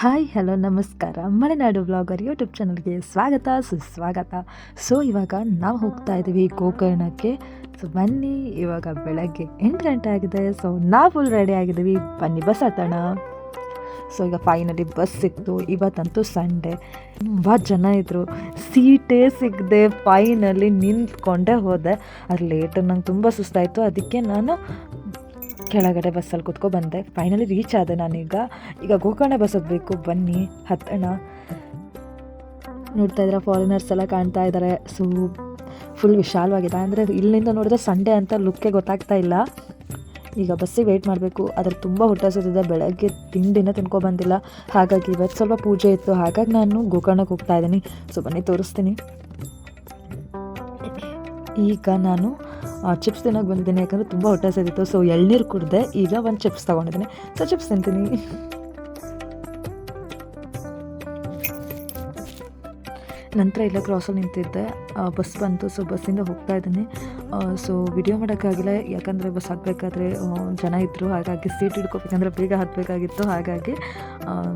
Hi, hello, ನಮಸ್ಕಾರ. Malenadu blogger YouTube ಚಾನಲ್ಗೆ ಸ್ವಾಗತ, ಸುಸ್ವಾಗತ. ಸೊ ಇವಾಗ ನಾವು ಹೋಗ್ತಾ ಇದ್ದೀವಿ ಗೋಕರ್ಣಕ್ಕೆ. ಸೊ ಬನ್ನಿ, ಇವಾಗ ಬೆಳಗ್ಗೆ ಎಂಟು ಗಂಟೆ ಆಗಿದೆ. ಸೊ ನಾವು ಫುಲ್ ರೆಡಿ ಆಗಿದ್ದೀವಿ. ಬನ್ನಿ, ಬಸ್ ಹತ್ತೋಣ. ಸೊ ಈಗ ಫೈನಲಿ ಬಸ್ ಸಿಕ್ತು. ಇವತ್ತಂತೂ ಸಂಡೇ ತುಂಬ ಜನ ಇದ್ದರು ಸೀಟೇ ಸಿಗದೆ ಫೈನಲಿ ನಿಂತ್ಕೊಂಡೇ ಹೋದೆ. ಅದು ಲೇಟ್ ನಂಗೆ ತುಂಬ ಸುಸ್ತಾಯಿತು. ಅದಕ್ಕೆ ನಾನು ಕೆಳಗಡೆ ಬಸ್ಸಲ್ಲಿ ಕುತ್ಕೊ ಬಂದೆ. ಫೈನಲಿ ರೀಚ್ ಆದೆ ನಾನೀಗ. ಈಗ ಗೋಕರ್ಣ ಬಸ್ ಹೋಗಬೇಕು. ಬನ್ನಿ. ಹತ್ತಣ. ನೋಡ್ತಾ ಇದ್ರೆ ಫಾರಿನರ್ಸ್ ಎಲ್ಲ ಕಾಣ್ತಾ ಇದ್ದಾರೆ. ಸೊ ಫುಲ್ ವಿಶಾಲವಾಗಿದೆ. ಅಂದರೆ ಇಲ್ಲಿಂದ ನೋಡಿದ್ರೆ ಸಂಡೇ ಅಂತ ಲುಕ್ಕೇ ಗೊತ್ತಾಗ್ತಾ ಇಲ್ಲ. ಈಗ ಬಸ್ಸಿಗೆ ವೆಯ್ಟ್ ಮಾಡಬೇಕು. ಅದ್ರ ತುಂಬ ಹೊಟ್ಟೆ ಸುತ್ತಿದೆ ಬೆಳಗ್ಗೆ ತಿಂಡಿನ ತಿನ್ಕೊ ಬಂದಿಲ್ಲ. ಹಾಗಾಗಿ ಇವತ್ತು ಸ್ವಲ್ಪ ಪೂಜೆ ಇತ್ತು. ಹಾಗಾಗಿ ನಾನು ಗೋಕರ್ಣಕ್ಕೆ ಹೋಗ್ತಾ ಇದ್ದೀನಿ. ಸೊ ಬನ್ನಿ, ತೋರಿಸ್ತೀನಿ. ಈಗ ನಾನು ಚಿಪ್ಸ್ ತಿನ್ನೋಕೆ ಬಂದಿದ್ದೀನಿ, ಯಾಕಂದರೆ ತುಂಬ ಹೊಟ್ಟೆ ಸೇರಿತ್ತು ಸೊ ಎಳ್ನೀರು ಕುಡಿದೆ ಈಗ ಒಂದು ಚಿಪ್ಸ್ ತೊಗೊಂಡಿದ್ದೀನಿ. ಸೊ ಚಿಪ್ಸ್ ತಿಂತೀನಿ. ನಂತರ ಇಲ್ಲ ಕ್ರಾಸಲ್ಲಿ ನಿಂತಿದ್ದೆ. ಬಸ್ ಬಂತು. ಸೊ ಬಸ್ಸಿಂದ ಹೋಗ್ತಾ ಇದ್ದೀನಿ. ಸೊ ವಿಡಿಯೋ ಮಾಡೋಕ್ಕಾಗಿಲ್ಲ. ಯಾಕಂದರೆ ಬಸ್ ಹಾಕಬೇಕಾದ್ರೆ ಜನ ಇದ್ದರು ಹಾಗಾಗಿ ಸೀಟ್ ಹಿಡ್ಕೋಬೇಕಂದ್ರೆ ಬೇಗ ಹಾಕಬೇಕಾಗಿತ್ತು ಹಾಗಾಗಿ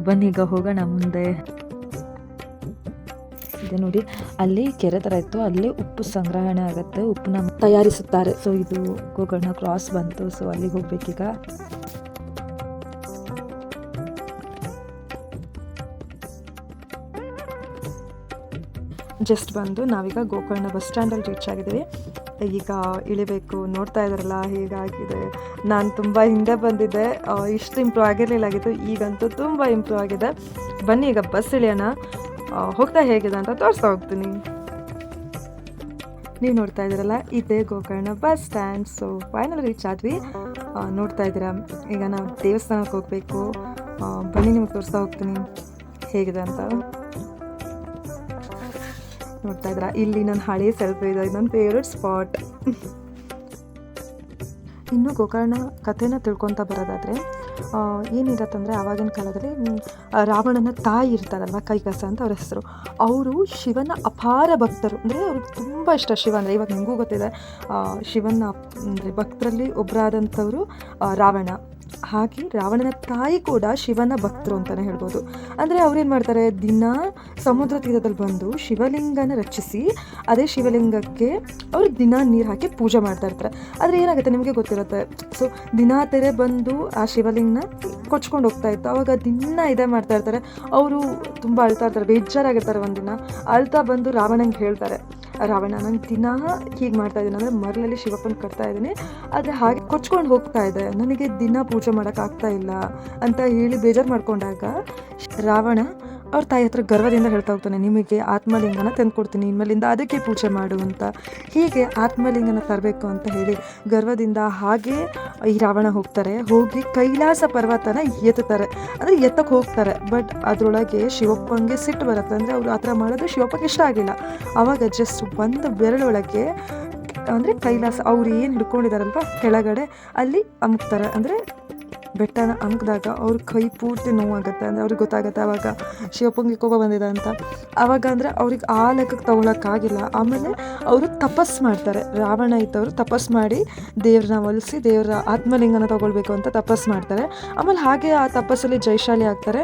ಬನ್ನಿ, ಈಗ ಹೋಗೋಣ ಮುಂದೆ. ಇದೆ ನೋಡಿ. ಅಲ್ಲಿ ಕೆರೆ ಥರ ಇತ್ತು. ಅಲ್ಲಿ ಉಪ್ಪು ಸಂಗ್ರಹಣೆ ಆಗುತ್ತೆ. ಉಪ್ಪನ್ನ ತಯಾರಿಸುತ್ತಾರೆ. ಸೊ ಇದು ಗೋಕರ್ಣ ಕ್ರಾಸ್ ಬಂತು. ಸೊ ಅಲ್ಲಿಗೆ ಹೋಗ್ಬೇಕೀಗ. ಜಸ್ಟ್ ಬಂದು ನಾವೀಗ ಗೋಕರ್ಣ ಬಸ್ ಸ್ಟ್ಯಾಂಡಲ್ಲಿ ರೀಚ್ ಆಗಿದ್ದೀವಿ. ಈಗ ಇಳಿಬೇಕು. ನೋಡ್ತಾ ಇದ್ದಾರಲ್ಲ ಹೇಗಾಗಿದೆ. ನಾನು ತುಂಬ ಹಿಂದೆ ಬಂದಿದ್ದೆ. ಇಷ್ಟು ಇಂಪ್ರೂವ್ ಆಗಿರಲಿಲ್ಲ ಆಗಿತ್ತು. ಈಗಂತೂ ತುಂಬ ಇಂಪ್ರೂವ್ ಆಗಿದೆ. ಬನ್ನಿ ಈಗ ಬಸ್ ಇಳಿಯೋಣ. ಹೋಗ್ತಾ ಹೇಗಿದೆ ಅಂತ ತೋರಿಸ್ತಾ ಹೋಗ್ತೀನಿ. ನೀವು ನೋಡ್ತಾ ಇದ್ದೀರಲ್ಲ, ಇದೇ Gokarna bus stand. So final reach ಆದ್ವಿ. ನೋಡ್ತಾ ಇದ್ದೀರಾ? ಈಗ ನಾವು ದೇವಸ್ಥಾನಕ್ಕೆ ಹೋಗಬೇಕು. ಬನ್ನಿ ನಿಮಗೆ ತೋರಿಸ್ತಾ ಹೋಗ್ತೀನಿ. ಹೇಗಿದೆ ಅಂತ. ನೋಡ್ತಾ ಇದ್ದೀರಾ? ಇಲ್ಲಿ ನನ್ನ ಹಳೆ ಸೆಲ್ಫಿ ಇದು ನನ್ನ ಫೇವ್ರೆಟ್ ಸ್ಪಾಟ್ ಇನ್ನು ಗೋಕರ್ಣ ಕಥೆನ ತಿಳ್ಕೊತಾ ಬರೋದಾದರೆ ಏನಿರತ್ತಂದರೆ ಆವಾಗಿನ ಕಾಲದಲ್ಲಿ ರಾವಣನ ತಾಯಿ ಇರ್ತಾರಲ್ವ ಕೈಕಸ ಅಂತ ಅವ್ರ ಹೆಸರು. ಅವರು ಶಿವನ ಅಪಾರ ಭಕ್ತರು. ಅಂದರೆ ಅವ್ರಿಗೆ ತುಂಬ ಇಷ್ಟ ಶಿವ ಅಂದರೆ. ಇವಾಗ ನಿಮಗೂ ಗೊತ್ತಿದೆ ಶಿವನ, ಅಂದರೆ ಭಕ್ತರಲ್ಲಿ ಒಬ್ಬರಾದಂಥವರು ರಾವಣ. ಹಾಗೆ ರಾವಣನ ತಾಯಿ ಕೂಡ ಶಿವನ ಭಕ್ತರು ಅಂತಲೇ ಹೇಳ್ಬೋದು. ಅಂದರೆ ಅವ್ರೇನು ಮಾಡ್ತಾರೆ? ದಿನ ಸಮುದ್ರ ತೀರದಲ್ಲಿ ಬಂದು ಶಿವಲಿಂಗನ ರಚಿಸಿ ಅದೇ ಶಿವಲಿಂಗಕ್ಕೆ ಅವರು ದಿನ ನೀರು ಹಾಕಿ ಪೂಜೆ ಮಾಡ್ತಾ ಇರ್ತಾರೆ. ಆದರೆ ಏನಾಗುತ್ತೆ ನಿಮಗೆ ಗೊತ್ತಿರುತ್ತೆ? ಸೊ ದಿನ ತೆರೆ ಬಂದು ಆ ಶಿವಲಿಂಗನ ಕೊಚ್ಕೊಂಡು ಹೋಗ್ತಾ ಇತ್ತು. ಅವಾಗ ದಿನ ಇದೇ ಮಾಡ್ತಾ ಇರ್ತಾರೆ. ಅವರು ತುಂಬ ಅಳ್ತಾ ಇರ್ತಾರೆ. ಬೇಜಾರಾಗಿರ್ತಾರೆ ಒಂದಿನ. ಅಳ್ತಾ ಬಂದು ರಾವಣಂಗೆ ಹೇಳ್ತಾರೆ. ರಾವಣ ನಾನು ದಿನ ಹೀಗೆ ಮಾಡ್ತಾ ಇದ್ದೀನಿ ಅಂದರೆ ಮರಳಲ್ಲಿ ಶಿವಪ್ಪನ ಕಟ್ತಾ ಇದ್ದೀನಿ. ಆದರೆ ಹಾಗೆ ಕೊಚ್ಕೊಂಡು ಹೋಗ್ತಾ ಇದೆ. ನನಗೆ ದಿನ ಪೂಜೆ ಮಾಡೋಕ್ಕಾಗ್ತಾ ಇಲ್ಲ ಅಂತ ಹೇಳಿ ಬೇಜಾರು ಮಾಡ್ಕೊಂಡಾಗ ರಾವಣ ಅವ್ರ ತಾಯಿ ಹತ್ರ ಗರ್ವದಿಂದ ಹೇಳ್ತಾ ಹೋಗ್ತಾನೆ, ನಿಮಗೆ ಆತ್ಮಲಿಂಗನ ತಂದುಕೊಡ್ತೀನಿ, ಇನ್ಮೇಲಿಂದ ಅದಕ್ಕೆ ಪೂಜೆ ಮಾಡು ಅಂತ. ಹೀಗೆ ಆತ್ಮಲಿಂಗನ ತರಬೇಕು ಅಂತ ಹೇಳಿ ಗರ್ವದಿಂದ ಹಾಗೆ ಈ ರಾವಣ ಹೋಗ್ತಾರೆ. ಹೋಗಿ ಕೈಲಾಸ ಪರ್ವತನ ಎತ್ತುತ್ತಾರೆ. ಅಂದರೆ ಎತ್ತಕ್ಕೆ ಹೋಗ್ತಾರೆ, ಬಟ್ ಅದರೊಳಗೆ ಶಿವಪ್ಪಂಗೆ ಸಿಟ್ಟು ಬರುತ್ತೆ. ಅಂದರೆ ಅವರು ಆ ಥರ ಮಾಡೋದು ಶಿವಪ್ಪಗೆ ಇಷ್ಟ ಆಗಿಲ್ಲ. ಆವಾಗ ಜಸ್ಟ್ ಒಂದು ಬೆರಳೊಳಗೆ, ಅಂದರೆ ಕೈಲಾಸ, ಅವ್ರು ಏನು ಹಿಡ್ಕೊಂಡಿದಾರಲ್ವ, ಕೆಳಗಡೆ ಅಲ್ಲಿ ಅಮುಕ್ತಾರೆ. ಅಂದರೆ ಬೆಟ್ಟನ ಅಮ್ಕಿದಾಗ ಅವ್ರ ಕೈ ಪೂರ್ತಿ ನೋವಾಗುತ್ತೆ, ಅಂದರೆ ಅವ್ರಿಗೆ ಗೊತ್ತಾಗುತ್ತೆ ಆವಾಗ ಶಿವಪ್ಪಂಗೆ ಕೋಪ ಬಂದಿದೆ ಅಂತ. ಆವಾಗ ಅಂದರೆ ಅವ್ರಿಗೆ ಆ ಲೆಕ್ಕಕ್ಕೆ ತಗೊಳಕ್ಕಾಗಿಲ್ಲ. ಆಮೇಲೆ ಅವರು ತಪಸ್ ಮಾಡ್ತಾರೆ. ರಾವಣ ಇದ್ದವರು ತಪಸ್ ಮಾಡಿ ದೇವ್ರನ್ನ ಒಲಿಸಿ ದೇವರ ಆತ್ಮಲಿಂಗನ ತಗೊಳ್ಬೇಕು ಅಂತ ತಪಸ್ ಮಾಡ್ತಾರೆ. ಆಮೇಲೆ ಹಾಗೆ ಆ ತಪಸ್ಸಲ್ಲಿ ಜೈಶಾಲಿ ಆಗ್ತಾರೆ.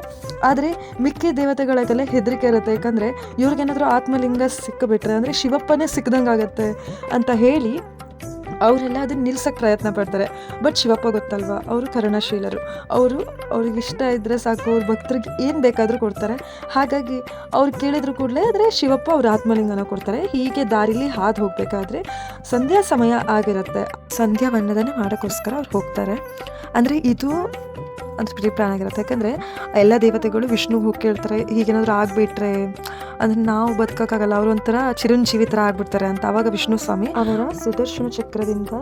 ಆದರೆ ಮಿಕ್ಕಿ ದೇವತೆಗಳಿಗೆಲ್ಲ ಹೆದರಿಕೆ ಇರುತ್ತೆ. ಯಾಕಂದರೆ ಇವ್ರಿಗೇನಾದರೂ ಆತ್ಮಲಿಂಗ ಸಿಕ್ಕಿಬಿಟ್ರೆ ಅಂದರೆ ಶಿವಪ್ಪನೇ ಸಿಕ್ಕದಂಗೆ ಆಗುತ್ತೆ ಅಂತ ಹೇಳಿ ಅವರೆಲ್ಲ ಅದನ್ನ ನಿಲ್ಸಕ್ಕೆ ಪ್ರಯತ್ನ ಪಡ್ತಾರೆ. ಬಟ್ ಶಿವಪ್ಪ ಗೊತ್ತಲ್ವಾ, ಅವರು ಕರುಣಾಶೀಲರು. ಅವರು ಅವ್ರಿಗೆ ಇಷ್ಟ ಇದ್ದರೆ ಸಾಕು, ಅವ್ರ ಭಕ್ತರಿಗೆ ಏನು ಬೇಕಾದರೂ ಕೊಡ್ತಾರೆ. ಹಾಗಾಗಿ ಅವ್ರು ಕೇಳಿದ್ರು ಕೂಡಲೇ ಆದರೆ ಶಿವಪ್ಪ ಅವ್ರ ಆತ್ಮಲಿಂಗನ ಕೊಡ್ತಾರೆ. ಹೀಗೆ ದಾರಿಲಿ ಹಾದು ಹೋಗಬೇಕಾದ್ರೆ ಸಂಧ್ಯಾ ಸಮಯ ಆಗಿರುತ್ತೆ. ಸಂಧ್ಯಾ ವಂದನೆ ಮಾಡೋಕ್ಕೋಸ್ಕರ ಅವ್ರು ಹೋಗ್ತಾರೆ. ಅಂದರೆ ಇದು ಅಂದ್ರೆ ಪ್ರೀ ಪ್ಲಾನ್ ಆಗಿರುತ್ತೆ. ಯಾಕಂದರೆ ಎಲ್ಲ ದೇವತೆಗಳು ವಿಷ್ಣು ಹೋಗಿ ಕೇಳ್ತಾರೆ, ಹೀಗೇನಾದರೂ ಆಗಿಬಿಟ್ರೆ ಅಂದರೆ ನಾವು ಬದುಕೋಕ್ಕಾಗಲ್ಲ, ಅವರು ಒಂಥರ ಚಿರಂಜೀವಿ ಥರ ಆಗ್ಬಿಡ್ತಾರೆ ಅಂತ ಆವಾಗ ವಿಷ್ಣು ಸ್ವಾಮಿ ಅವರ ಸುದರ್ಶನ ಚಕ್ರದಿಂದ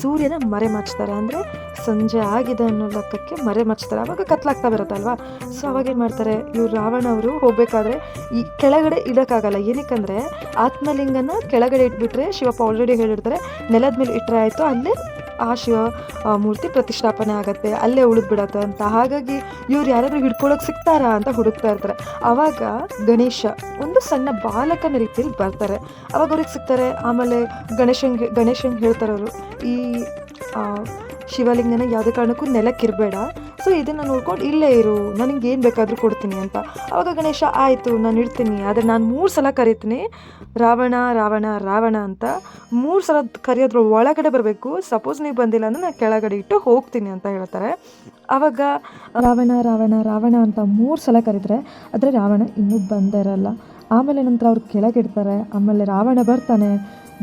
ಸೂರ್ಯನ ಮರೆ ಮಾಚ್ತಾರೆ ಅಂದರೆ ಸಂಜೆ ಆಗಿದೆ ಅನ್ನೋ ಲೆಕ್ಕಕ್ಕೆ ಮರೆ ಮಚ್ತಾರೆ ಆವಾಗ ಕತ್ಲಾಗ್ತಾ ಬರುತ್ತಲ್ವಾ ಸೊ ಅವಾಗ ಏನು ಮಾಡ್ತಾರೆ? ಇವ್ರು ರಾವಣ ಅವರು ಹೋಗಬೇಕಾದ್ರೆ ಈ ಕೆಳಗಡೆ ಇಡೋಕ್ಕಾಗಲ್ಲ. ಏನಕ್ಕಂದರೆ ಆತ್ಮಲಿಂಗನ ಕೆಳಗಡೆ ಇಟ್ಬಿಟ್ರೆ ಶಿವಪ್ಪ ಆಲ್ರೆಡಿ ಹೇಳಿರ್ತಾರೆ, ನೆಲದ ಮೇಲೆ ಇಟ್ಟರೆ ಆಯಿತು, ಅಲ್ಲೇ ಆ ಶಿವ ಮೂರ್ತಿ ಪ್ರತಿಷ್ಠಾಪನೆ ಆಗುತ್ತೆ, ಅಲ್ಲೇ ಉಳಿದು ಬಿಡತ್ತೆ ಅಂತ. ಹಾಗಾಗಿ ಇವ್ರು ಯಾರಾದರೂ ಹಿಡ್ಕೊಳಕ್ಕೆ ಸಿಗ್ತಾರಾ ಅಂತ ಹುಡುಕ್ತಾ ಇರ್ತಾರೆ. ಆವಾಗ ಗಣೇಶ ಒಂದು ಸಣ್ಣ ಬಾಲಕನ ರೀತಿಯಲ್ಲಿ ಬರ್ತಾರೆ. ಅವಾಗ ಅವ್ರಿಗೆ ಸಿಗ್ತಾರೆ. ಆಮೇಲೆ ಗಣೇಶಂಗೆ ಗಣೇಶಂಗೆ ಹೇಳ್ತಾರವರು, ಈ ಶಿವಲಿಂಗನ ಯಾವುದೇ ಕಾರಣಕ್ಕೂ ನೆಲಕ್ಕಿರಬೇಡ. ಸೊ ಇದನ್ನು ನೋಡ್ಕೊಂಡು ಇಲ್ಲೇ ಇರು. ನನಗೆ ಏನು ಬೇಕಾದರೂ ಕೊಡ್ತೀನಿ ಅಂತ. ಅವಾಗ ಗಣೇಶ, ಆಯಿತು, ನಾನು ಇಡ್ತೀನಿ. ಆದರೆ ನಾನು ಮೂರು ಸಲ ಕರೀತೀನಿ. ರಾವಣ ರಾವಣ ರಾವಣ ಅಂತ. ಮೂರು ಸಲ ಕರೆಯೋದ್ರ ಒಳಗಡೆ ಬರಬೇಕು. ಸಪೋಸ್ ನೀವು ಬಂದಿಲ್ಲ ಅಂದರೆ ನಾನು ಕೆಳಗಡೆ ಇಟ್ಟು ಹೋಗ್ತೀನಿ ಅಂತ ಹೇಳ್ತಾರೆ. ಆವಾಗ ರಾವಣ ರಾವಣ ರಾವಣ ಅಂತ ಮೂರು ಸಲ ಕರೀತಾರೆ ಆದರೆ ರಾವಣ ಇನ್ನೂ ಬಂದೇ ಇರಲ್ಲ. ಆಮೇಲೆ ನಂತರ ಅವ್ರು ಕೆಳಗಿಡ್ತಾರೆ ಆಮೇಲೆ ರಾವಣ ಬರ್ತಾನೆ.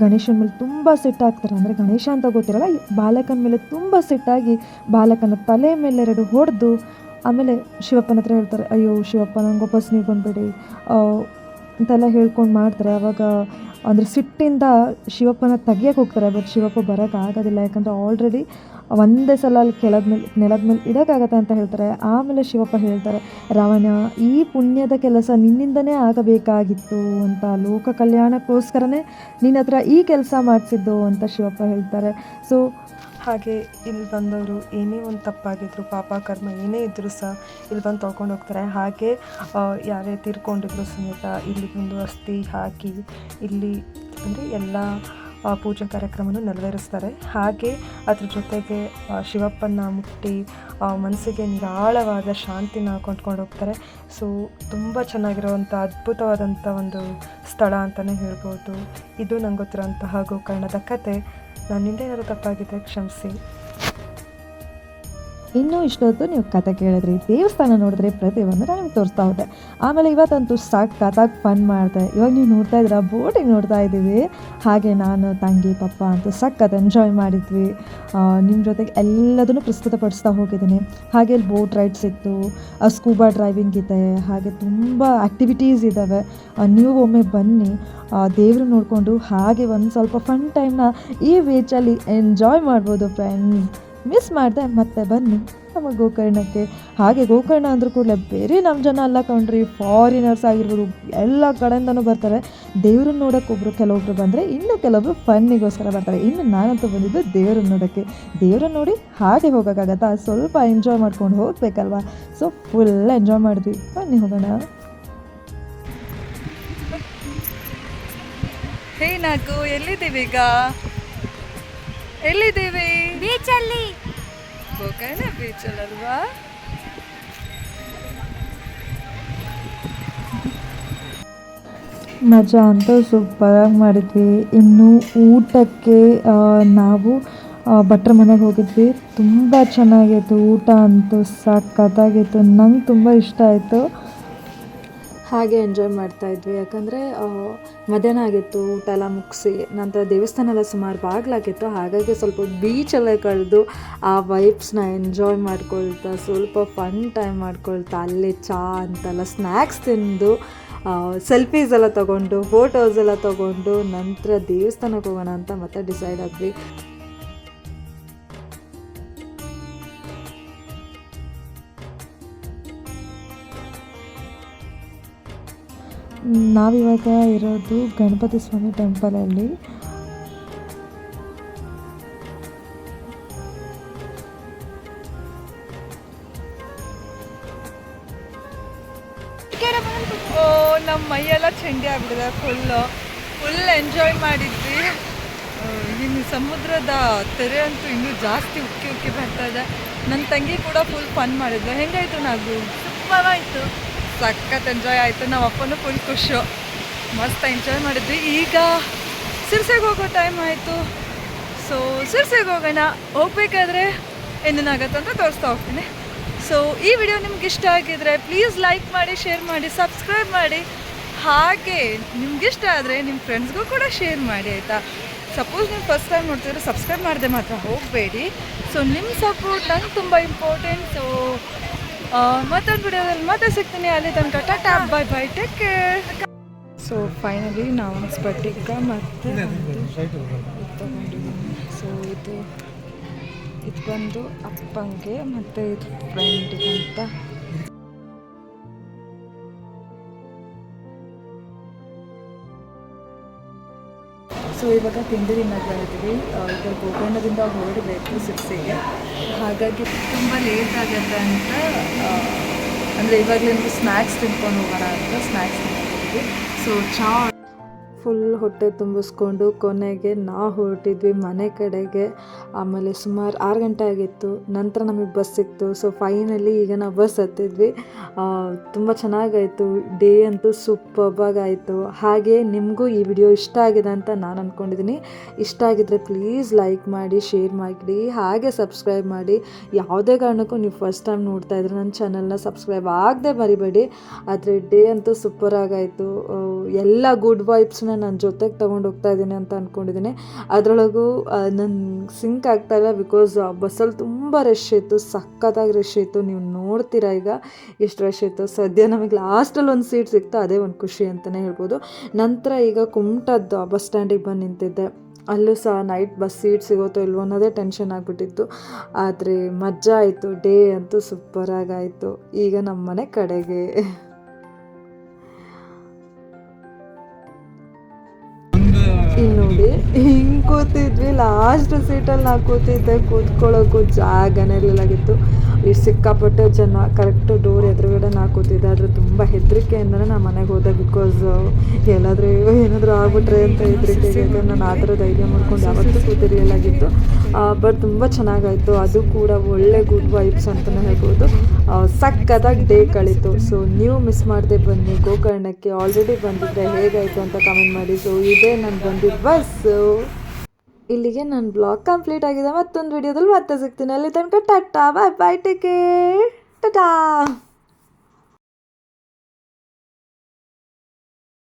ಗಣೇಶನ ಮೇಲೆ ತುಂಬ ಸಿಟ್ಟಾಗ್ತಾರೆ ಅಂದರೆ ಗಣೇಶ ಅಂತ ಗೊತ್ತಿರಲ್ಲ ಬಾಲಕನ ಮೇಲೆ ತುಂಬ ಸಿಟ್ಟಾಗಿ ಬಾಲಕನ ತಲೆ ಮೇಲೆ ಎರಡು ಹೊಡೆದು ಆಮೇಲೆ ಶಿವಪ್ಪನ ಹತ್ರ ಹೇಳ್ತಾರೆ, ಅಯ್ಯೋ ಶಿವಪ್ಪ ನಂಗೆ ವಾಪಸ್ ನೀವು ಬಂದುಬಿಡಿ ಅಂತೆಲ್ಲ ಹೇಳ್ಕೊಂಡು ಮಾಡ್ತಾರೆ. ಆವಾಗ ಅಂದರೆ ಸಿಟ್ಟಿಂದ ಶಿವಪ್ಪನ ತೆಗಿಯಕ್ಕೆ ಹೋಗ್ತಾರೆ ಬಟ್ ಶಿವಪ್ಪ ಬರೋಕ್ಕೆ ಆಗೋದಿಲ್ಲ. ಯಾಕಂದರೆ ಆಲ್ರೆಡಿ ಒಂದೇ ಸಲ ಅಲ್ಲಿ ಕೆಳದ ಮೇಲೆ ನೆಲದ ಮೇಲೆ ಇಡೋಕ್ಕಾಗತ್ತೆ ಅಂತ ಹೇಳ್ತಾರೆ. ಆಮೇಲೆ ಶಿವಪ್ಪ ಹೇಳ್ತಾರೆ, ರಾವಣ, ಈ ಪುಣ್ಯದ ಕೆಲಸ ನಿನ್ನಿಂದನೇ ಆಗಬೇಕಾಗಿತ್ತು ಅಂತ. ಲೋಕ ಕಲ್ಯಾಣಕ್ಕೋಸ್ಕರನೇ ನಿನ್ನ ಹತ್ರ ಈ ಕೆಲಸ ಮಾಡಿಸಿದ್ದು ಅಂತ ಶಿವಪ್ಪ ಹೇಳ್ತಾರೆ. ಸೊ ಹಾಗೆ ಇಲ್ಲಿ ಬಂದವರು ಏನೇ ಒಂದು ತಪ್ಪಾಗಿದ್ರು, ಪಾಪ ಕರ್ಮ ಏನೇ ಇದ್ದರೂ ಸಹ ಇಲ್ಲಿ ಬಂದು ತೊಳ್ಕೊಂಡು ಹೋಗ್ತಾರೆ. ಹಾಗೆ ಯಾರೇ ತೀರ್ಕೊಂಡಿದ್ರು ಸಮೇತ ಇಲ್ಲಿ ಬಂದು ಅಸ್ಥಿ ಹಾಕಿ ಇಲ್ಲಿ ಅಂದರೆ ಎಲ್ಲ ಪೂಜಾ ಕಾರ್ಯಕ್ರಮವನ್ನು ನೆರವೇರಿಸ್ತಾರೆ. ಹಾಗೆ ಅದ್ರ ಜೊತೆಗೆ ಶಿವಪ್ಪನ ಮುಟ್ಟಿ ಮನಸ್ಸಿಗೆ ನಿರಾಳವಾದ ಶಾಂತಿನ ಕೊಂಡ್ಕೊಂಡು ಹೋಗ್ತಾರೆ. ಸೊ ತುಂಬ ಚೆನ್ನಾಗಿರುವಂಥ ಅದ್ಭುತವಾದಂಥ ಒಂದು ಸ್ಥಳ ಅಂತಲೇ ಹೇಳ್ಬೋದು. ಇದು ನಂಗೆ ಗೊತ್ತಿರೋಂತಹ ಗೋಕರ್ಣದ ಕತೆ. ನನ್ನಿಂದ ಏನಾದರೂ ತಪ್ಪಾಗಿದ್ದರೆ ಕ್ಷಮಿಸಿ. ಇನ್ನೂ ಇಷ್ಟೊತ್ತು ನೀವು ಕತೆ ಕೇಳಿದ್ರಿ ದೇವಸ್ಥಾನ ನೋಡಿದ್ರೆ ಪ್ರತಿಯೊಂದು ನಾನು ನಿಮ್ಗೆ ತೋರಿಸ್ತಾ ಹೋದೆ ಆಮೇಲೆ ಇವತ್ತಂತೂ ಸಖತ್ತಾಗಿ ಫನ್ ಮಾಡಿದೆ ಇವಾಗ ನೀವು ನೋಡ್ತಾ ಇದ್ದೀರಾ ಬೋಟಿಗೆ ನೋಡ್ತಾ ಇದ್ದೀವಿ. ಹಾಗೆ ನಾನು, ತಂಗಿ, ಪಪ್ಪ ಅಂತೂ ಸಖತ್ ಎಂಜಾಯ್ ಮಾಡಿದ್ವಿ. ನಿಮ್ಮ ಜೊತೆಗೆ ಎಲ್ಲದನ್ನು ಪ್ರಸ್ತುತಪಡಿಸ್ತಾ ಹೋಗಿದ್ದೀನಿ. ಹಾಗೆ ಅಲ್ಲಿ ಬೋಟ್ ರೈಡ್ಸ್ ಇತ್ತು ಸ್ಕೂಬಾ ಡ್ರೈವಿಂಗ್ ಇದೆ, ಹಾಗೆ ತುಂಬ ಆ್ಯಕ್ಟಿವಿಟೀಸ್ ಇದ್ದಾವೆ ನೀವು ಒಮ್ಮೆ ಬನ್ನಿ ದೇವರು ನೋಡಿಕೊಂಡು ಹಾಗೆ ಒಂದು ಸ್ವಲ್ಪ ಫನ್ ಟೈಮ್ನ ಈ ಬೀಚಲ್ಲಿ ಎಂಜಾಯ್ ಮಾಡ್ಬೋದು ಫ್ರೆಂಡ್ಸ್ ಮಿಸ್ ಮಾಡಿದೆ, ಮತ್ತೆ ಬನ್ನಿ ನಮ್ಮ ಗೋಕರ್ಣಕ್ಕೆ. ಹಾಗೆ ಗೋಕರ್ಣ ಅಂದ್ರೂ ಕೂಡಲೇ ಬೇರೆ ನಮ್ಮ ಜನ ಅಲ್ಲ ಕಣ್ರಿ ಫಾರಿನರ್ಸ್ ಆಗಿರ್ಬೋದು, ಎಲ್ಲ ಕಡೆಯಿಂದನೂ ಬರ್ತಾರೆ. ದೇವ್ರನ್ನ ನೋಡೋಕೆ ಒಬ್ರು ಕೆಲವೊಬ್ರು ಬಂದರೆ, ಇನ್ನು ಕೆಲವೊಬ್ರು ಫನ್ನಿಗೋಸ್ಕರ ಬರ್ತಾರೆ. ಇನ್ನು ನಾನಂತೂ ಬಂದಿದ್ದು ದೇವ್ರನ್ನ ನೋಡೋಕ್ಕೆ. ದೇವ್ರನ್ನ ನೋಡಿ ಹಾಗೆ ಹೋಗೋಕ್ಕಾಗತ್ತಾ? ಸ್ವಲ್ಪ ಎಂಜಾಯ್ ಮಾಡ್ಕೊಂಡು ಹೋಗ್ಬೇಕಲ್ವಾ? ಸೊ ಫುಲ್ ಎಂಜಾಯ್ ಮಾಡಿದ್ವಿ. ಬನ್ನಿ ಹೋಗೋಣ. ಹೇ ನಾಕು ಎಲ್ಲಿದ್ದೀವಿ ಈಗ ಎಲ್ಲಿದ್ದೀವಿ? ಬೀಚಲ್ಲಿ. ಗೋಕರ್ಣ ಬೀಚಲ್ಲಲ್ವಾ ಮಜಾ ಅಂತೂ ಸೂಪರಾಗಿ ಮಾಡಿದ್ವಿ. ಇನ್ನು ಊಟಕ್ಕೆ ನಾವು ಭಟ್ರ ಮನೆಗೆ ಹೋಗಿದ್ವಿ. ತುಂಬ ಚೆನ್ನಾಗಿತ್ತು. ಊಟ ಅಂತೂ ಸಖತ್ತಾಗಿತ್ತು. ನಂಗೆ ತುಂಬ ಇಷ್ಟ ಆಯಿತು. ಹಾಗೆ ಎಂಜಾಯ್ ಮಾಡ್ತಾ ಇದ್ವಿ. ಯಾಕಂದರೆ ಮಧ್ಯಾಹ್ನ ಆಗಿತ್ತು, ಊಟ ಎಲ್ಲ ಮುಗಿಸಿ, ನಂತರ ದೇವಸ್ಥಾನ ಎಲ್ಲ ಸುಮಾರು ಬಾಗ್ಲಾಗಿತ್ತು. ಹಾಗಾಗಿ ಸ್ವಲ್ಪ ಬೀಚಲ್ಲೇ ಕಳೆದು, ಆ ವೈಬ್ಸ್ನ ಎಂಜಾಯ್ ಮಾಡ್ಕೊಳ್ತಾ, ಸ್ವಲ್ಪ ಫನ್ ಟೈಮ್ ಮಾಡ್ಕೊಳ್ತಾ, ಅಲ್ಲೇ ಚಾ ಅಂತೆಲ್ಲ ಸ್ನ್ಯಾಕ್ಸ್ ತಿಂದು ಸೆಲ್ಫೀಸ್ ಎಲ್ಲ ತೊಗೊಂಡು ಫೋಟೋಸ್ ಎಲ್ಲ ತೊಗೊಂಡು, ನಂತರ ದೇವಸ್ಥಾನಕ್ಕೆ ಹೋಗೋಣ ಅಂತ ಮತ್ತೆ ಡಿಸೈಡ್ ಆದ್ವಿ. ನಾವಿವಾಗ ಇರೋದು ಗಣಪತಿ ಸ್ವಾಮಿ ಟೆಂಪಲಲ್ಲಿ ಓ ನಮ್ಮ ಮೈಯೆಲ್ಲ ಚಂಡಿ ಆಗ್ಬಿಟ್ಟಿದೆ ಫುಲ್ಲು ಫುಲ್ ಎಂಜಾಯ್ ಮಾಡಿದ್ವಿ. ಇನ್ನು ಸಮುದ್ರದ ತೆರೆ ಅಂತೂ ಇನ್ನೂ ಜಾಸ್ತಿ ಉಕ್ಕಿ ಉಕ್ಕಿ ಬರ್ತಾ ಇದೆ. ನನ್ನ ತಂಗಿ ಕೂಡ ಫುಲ್ ಫನ್ ಮಾಡಿದ್ಲು. ಹೆಂಗಾಯ್ತು ನಾವು ಸೂಪರ್ ಆಯಿತು. ಸಖತ್ ಎಂಜಾಯ್ ಆಯಿತು. ನಮ್ಮ ಅಪ್ಪನೂ ಫುಲ್ ಖುಷು. ಮಸ್ತ್ ಎಂಜಾಯ್ ಮಾಡಿದ್ವಿ. ಈಗ ಸಿರ್ಸೆಗೆ ಹೋಗೋ ಟೈಮ್ ಆಯಿತು. ಸೊ ಸಿರ್ಸೆಗೆ ಹೋಗೋಣ. ಹೋಗ್ಬೇಕಾದ್ರೆ ಏನೇನಾಗತ್ತೆ ಅಂತ ತೋರಿಸ್ತಾ ಹೋಗ್ತೀನಿ. ಸೊ ಈ ವಿಡಿಯೋ ನಿಮ್ಗೆ ಇಷ್ಟ ಆಗಿದ್ರೆ ಪ್ಲೀಸ್ ಲೈಕ್ ಮಾಡಿ ಶೇರ್ ಮಾಡಿ ಸಬ್ಸ್ಕ್ರೈಬ್ ಮಾಡಿ. ಹಾಗೆ ನಿಮ್ಗಿಷ್ಟ ಆದರೆ ನಿಮ್ಮ ಫ್ರೆಂಡ್ಸ್ಗೂ ಕೂಡ ಶೇರ್ ಮಾಡಿ, ಆಯಿತಾ? ಸಪೋಸ್ ನೀವು ಫಸ್ಟ್ ಟೈಮ್ ನೋಡ್ತಿದ್ರೆ ಸಬ್ಸ್ಕ್ರೈಬ್ ಮಾಡದೆ ಮಾತ್ರ ಹೋಗಬೇಡಿ. ಸೊ ನಿಮ್ಮ ಸಪೋರ್ಟ್ ನಂಗೆ ತುಂಬ ಇಂಪಾರ್ಟೆಂಟ್ ಸೊ ಮತ್ತೊಂದು ವಿಡಿಯೋದಲ್ಲಿ ಮತ್ತೆ ಸಿಗ್ತೀನಿ. ಅಲ್ಲಿ ತನಕ tata bye bye take care so finally ನಾವು ಸ್ಪಟಿಕ ಮತ್ತು ಸೊ ಇದು ಇದು ಬಂದು ಅಪ್ಪಂಗೆ ಮತ್ತು ಇದು ಫ್ರೆಂಡಿಗೆ ಅಂತ ಸೊ, ಇವಾಗ ತಿಂಡಿ ತಿನ್ನೋದು ಇದ್ವಿ ಈಗ ಗೋಕರ್ಣದಿಂದ ಹೊರಡಬೇಕು ಸಿಕ್ಸಿಗೆ ಹಾಗಾಗಿ ತುಂಬ ಲೇಟ್ ಆಗುತ್ತೆ ಅಂತ ಅಂದರೆ ಇವಾಗಲೇ ಸ್ನ್ಯಾಕ್ಸ್ ತಿನ್ಕೊಂಡು ಹೋಗೋಣ ಅಂತ ಸ್ನ್ಯಾಕ್ಸ್ ತಿನ್ಕೊಂಡಿದ್ವಿ ಸೊ ಚಾ ಫುಲ್ ಹೊಟ್ಟೆ ತುಂಬಿಸ್ಕೊಂಡು ಕೊನೆಗೆ ನಾವು ಹೊರಟಿದ್ವಿ ಮನೆ ಕಡೆಗೆ. ಆಮೇಲೆ ಸುಮಾರು ಆರು ಗಂಟೆ ಆಗಿತ್ತು. ನಂತರ ನಮಗೆ ಬಸ್ ಸಿಕ್ತು. ಸೊ ಫೈನಲಿ ಈಗ ನಾವು ಬಸ್ ಹತ್ತಿದ್ವಿ. ತುಂಬ ಚೆನ್ನಾಗಾಯಿತು. ಡೇ ಅಂತೂ ಸೂಪರ್ಬಾಗಾಯಿತು ಹಾಗೆ ನಿಮಗೂ ಈ ವಿಡಿಯೋ ಇಷ್ಟ ಆಗಿದೆ ಅಂತ ನಾನು ಅಂದ್ಕೊಂಡಿದ್ದೀನಿ ಇಷ್ಟ ಆಗಿದ್ದರೆ ಪ್ಲೀಸ್ ಲೈಕ್ ಮಾಡಿ ಶೇರ್ ಮಾಡಿ, ಹಾಗೆ ಸಬ್ಸ್ಕ್ರೈಬ್ ಮಾಡಿ. ಯಾವುದೇ ಕಾರಣಕ್ಕೂ ನೀವು ಫಸ್ಟ್ ಟೈಮ್ ನೋಡ್ತಾ ಇದ್ರೆ ನನ್ನ ಚಾನಲ್ನ ಸಬ್ಸ್ಕ್ರೈಬ್ ಆಗದೆ ಮರಿಬೇಡಿ. ಆದರೆ ಡೇ ಅಂತೂ ಸೂಪರ್ ಆಗಾಯಿತು. ಎಲ್ಲ ಗುಡ್ ವೈಬ್ಸ್ನ ನಾನು ಜೊತೆಗೆ ತೊಗೊಂಡು ಹೋಗ್ತಾ ಇದ್ದೀನಿ ಅಂತ ಅಂದ್ಕೊಂಡಿದ್ದೀನಿ ಅದರೊಳಗೂ ನನ್ನ ಸಿಂಕ್ ಆಗ್ತಾ ಇಲ್ಲ ಬಿಕಾಸ್ ಬಸ್ಸಲ್ಲಿ ತುಂಬ ರಶ್ ಇತ್ತು, ಸಖತ್ತಾಗಿ ರಶ್ ಇತ್ತು. ನೀವು ನೋಡ್ತೀರಾ ಈಗ ಎಷ್ಟು ರಶ್ ಇತ್ತು. ಸದ್ಯ ನಮಗೆ ಲಾಸ್ಟಲ್ಲಿ ಒಂದು ಸೀಟ್ ಸಿಕ್ತು, ಅದೇ ಒಂದು ಖುಷಿ ಅಂತಲೇ ಹೇಳ್ಬೋದು. ನಂತರ ಈಗ ಕುಮಟದ್ದು ಬಸ್ ಸ್ಟ್ಯಾಂಡಿಗೆ ಬಂದು ನಿಂತಿದ್ದೆ. ಅಲ್ಲೂ ಸಹ ನೈಟ್ ಬಸ್ ಸೀಟ್ ಸಿಗುತ್ತೋ ಇಲ್ವೋ ಅನ್ನೋದೇ ಟೆನ್ಷನ್ ಆಗಿಬಿಟ್ಟಿತ್ತು. ಆದರೆ ಮಜಾ ಆಯಿತು, ಡೇ ಅಂತೂ ಸೂಪರಾಗಾಯಿತು ಈಗ ನಮ್ಮ ಮನೆ ಕಡೆಗೆ. ಇಲ್ಲಿ ನೋಡಿ ಹಿಂಗೆ ಕೂತಿದ್ವಿ. ಲಾಸ್ಟ್ ಸೀಟಲ್ಲಿ ನಾ ಕೂತಿದ್ದೆ. ಕೂತ್ಕೊಳ್ಳೋಕ್ಕೂ ಜಾಗನೇ ಇರಲಿಲ್ಲಾಗಿತ್ತು ಈ ಸಿಕ್ಕಾಪಟ್ಟೆ ಜನ ಕರೆಕ್ಟ್ ಡೋರ್ ಎದುರುಗಡೆ ನಾ ಕೂತಿದ್ದೆ. ಆದರೆ ತುಂಬ ಹೆದರಿಕೆ ಅಂದರೆ ನಾನು ಮನೆಗೆ ಹೋದೆ ಬಿಕಾಸ್ ಎಲ್ಲಾದರೂ ಏನಾದರೂ ಆಗ್ಬಿಟ್ರೆ ಅಂತ ಹೆದರಿಕೆ ನಾನು ಆ ಥರ ಧೈರ್ಯ ಮಾಡ್ಕೊಂಡು ಯಾವತ್ತೂ ಕೂತಿರಲಿಲ್ಲಾಗಿತ್ತು ಬಟ್ ತುಂಬ ಚೆನ್ನಾಗಾಯಿತು. ಅದು ಕೂಡ ಒಳ್ಳೆ ಗುಡ್ ವೈಬ್ಸ್ ಅಂತಲೇ ಹೇಳ್ಬೋದು. ಸಕ್ಕದಾಗಿ ಡೇ ಕಳೀತು. ಸೊ ನೀವು ಮಿಸ್ ಮಾಡದೆ ಬನ್ನಿ. ಗೋಕರ್ಣಕ್ಕೆ ಆಲ್ರೆಡಿ ಬಂದಿದ್ದೆ ಹೇಗಾಯಿತು ಅಂತ ಕಮೆಂಟ್ ಮಾಡಿ. ಸೊ ಇದೇ ನಾನು ಬಂದಿದ್ದು ಬಸ್ಸು ಇಲ್ಲಿಗೆ ನನ್ನ ಬ್ಲಾಗ್ ಕಂಪ್ಲೀಟ್ ಆಗಿದೆ. ಮತ್ತೊಂದು ವಿಡಿಯೋದಲ್ಲಿ ಮತ್ತೆ ಸಿಗ್ತೀನಿ. ಅಲ್ಲಿ ತನಕ tata bye bye take tata!